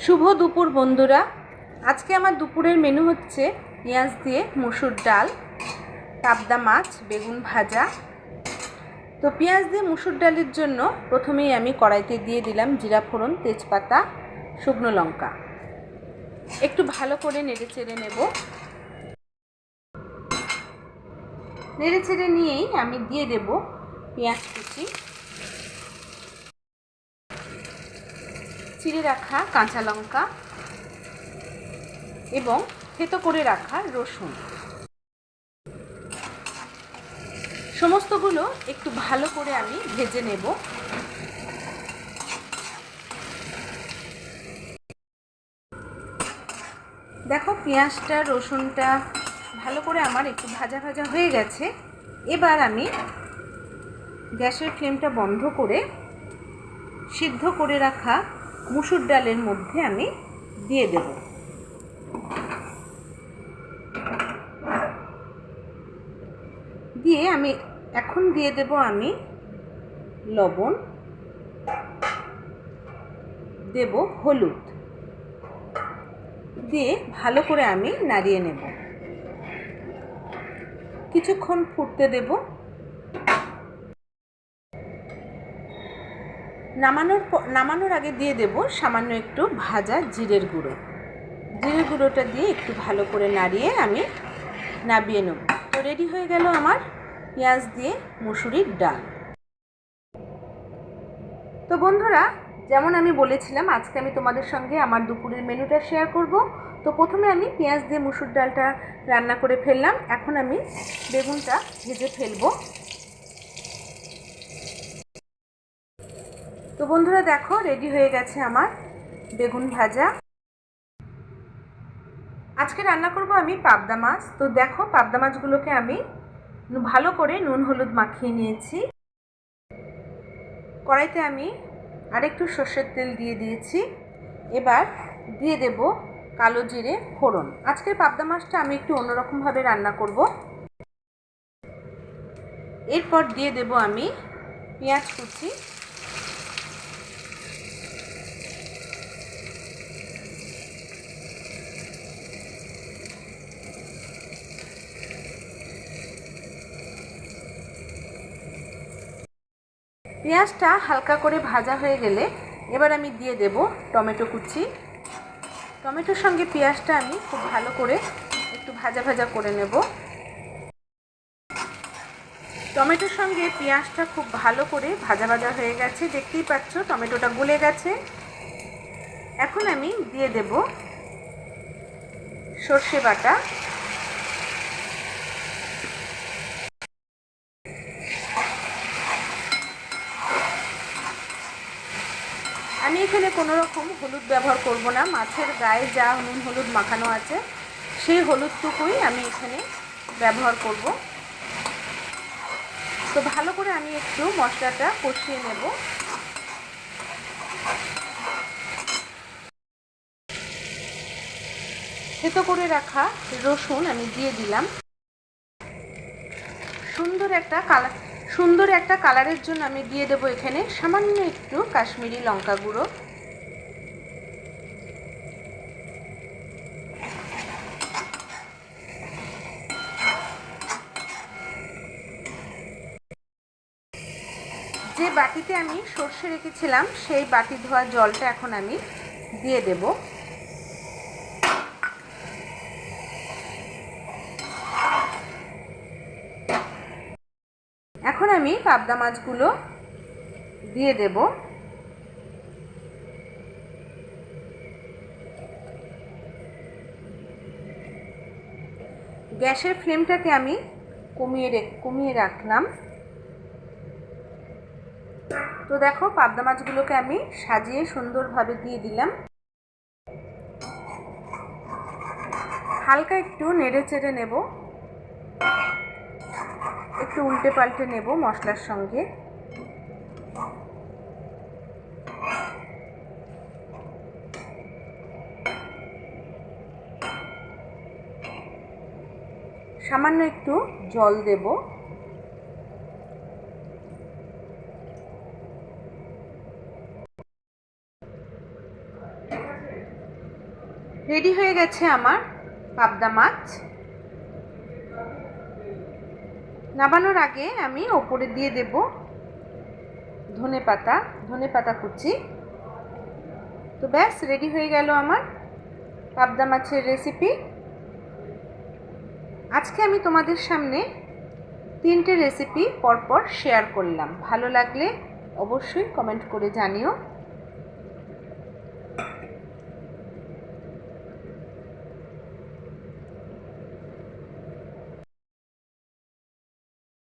শুভ দুপুর বন্ধুরা। আজকে আমার দুপুরের মেনু হচ্ছে পেঁয়াজ দিয়ে মুসুর ডাল, পাবদা মাছ, বেগুন ভাজা। তো পেঁয়াজ দিয়ে মুসুর ডালের জন্য প্রথমেই আমি কড়াইতে দিয়ে দিলাম জিরা ফোড়ন, তেজপাতা, শুকনো লঙ্কা। একটু ভালো করে নেড়ে চেড়ে নেব। নেড়ে চেড়ে নিয়েই আমি দিয়ে দেব পেঁয়াজ কুচি। চিড়ে রাখা কাঁচা লঙ্কা এবং থেতো করে রাখা রসুন। সমস্তগুলো একটু ভালো করে আমি ভেজে নেব। দেখো, পেঁয়াজটা, রসুনটা ভালো করে আমার একটু ভাজা ভাজা হয়ে গেছে। এবার আমি গ্যাসের ফ্লেমটা বন্ধ করে সিদ্ধ করে রাখা মুসুর ডালের মধ্যে আমি দিয়ে দেব। দিয়ে আমি, এখন দিয়ে দেব আমি লবণ, দেব হলুদ। দিয়ে ভালো করে আমি নাড়িয়ে নেব। কিছুক্ষণ ফুটতে দেবো। নামানোর নামানোর আগে দিয়ে দেব সামান্য একটু ভাজা জিরের গুঁড়ো। জিরের গুঁড়োটা দিয়ে একটু ভালো করে নাড়িয়ে আমি নাবিয়ে নেব। তো রেডি হয়ে গেল আমার পেঁয়াজ দিয়ে মুসুরির ডাল। তো বন্ধুরা, যেমন আমি বলেছিলাম, আজকে আমি তোমাদের সঙ্গে আমার দুপুরের মেনুটা শেয়ার করব। তো প্রথমে আমি পেঁয়াজ দিয়ে মুসুর ডালটা রান্না করে ফেললাম। এখন আমি বেগুনটা ভেজে ফেলব। তো বন্ধুরা দেখো রেডি হয়ে গেছে আমার বেগুন ভাজা। আজকে রান্না করব আমি পাবদা মাছ। তো দেখো, পাবদা মাছগুলোকে আমি ভালো করে নুন হলুদ মাখিয়ে নিয়েছি। কড়াইতে আমি আরেকটু সর্ষের তেল দিয়ে দিয়েছি। এবার দিয়ে দেব কালো জিরে ফোড়ন। আজকের পাবদা মাছটা আমি একটু অন্যরকমভাবে রান্না করব। এরপর দিয়ে দেব আমি পেঁয়াজ কুচি। পেঁয়াজটা হালকা করে ভাজা হয়ে গেলে এবার আমি দিয়ে দেব টমেটো কুচি। টমেটোর সঙ্গে পেঁয়াজটা আমি খুব ভালো করে একটু ভাজা ভাজা করে নেব। টমেটোর সঙ্গে পেঁয়াজটা খুব ভালো করে ভাজা ভাজা হয়ে গেছে, দেখতেই পাচ্ছ টমেটোটা গলে গেছে। এখন আমি দিয়ে দেব সর্ষে বাটা। আমি এখানে কোনো রকম হলুদ ব্যবহার করব না। মাছের গায়ে যা নুন হলুদ মাখানো আছে, সেই হলুদটুকুই আমি এখানে ব্যবহার করব। তো ভালো করে আমি একটু মশলাটা কষিয়ে নেব। থেতো করে রাখা রসুন আমি দিয়ে দিলাম। সুন্দর একটা কালার সুন্দর একটা কালারের জন্য আমি দিয়ে দেবো এখানে সামান্য একটু কাশ্মীরি লঙ্কা গুঁড়ো। যে বাটিতে আমি সর্ষে রেখেছিলাম, সেই বাটি ধোয়া জলটা এখন আমি দিয়ে দেবো। এখন আমি পাবদা মাছগুলো দিয়ে দেব। গ্যাসের ফ্লেমটাকে আমি কমিয়ে কমিয়ে রাখলাম। তো দেখো, পাবদা মাছগুলোকে আমি সাজিয়ে সুন্দরভাবে দিয়ে দিলাম। হালকা একটু নেড়ে চেড়ে নেব। একটু উল্টে পাল্টে নেব মশলার সঙ্গে। সামান্য একটু জল দেব। রেডি হয়ে গেছে আমার পাবদা মাছ। নামানোর আগে আমি ওপরে দিয়ে দেব ধনে পাতা ধনে পাতা কুচি। তো ব্যাস রেডি হয়ে গেল আমার পাবদা মাছের রেসিপি আজকে আমি তোমাদের সামনে তিনটে রেসিপি পরপর শেয়ার করলাম। ভালো লাগলে অবশ্যই কমেন্ট করে জানিও।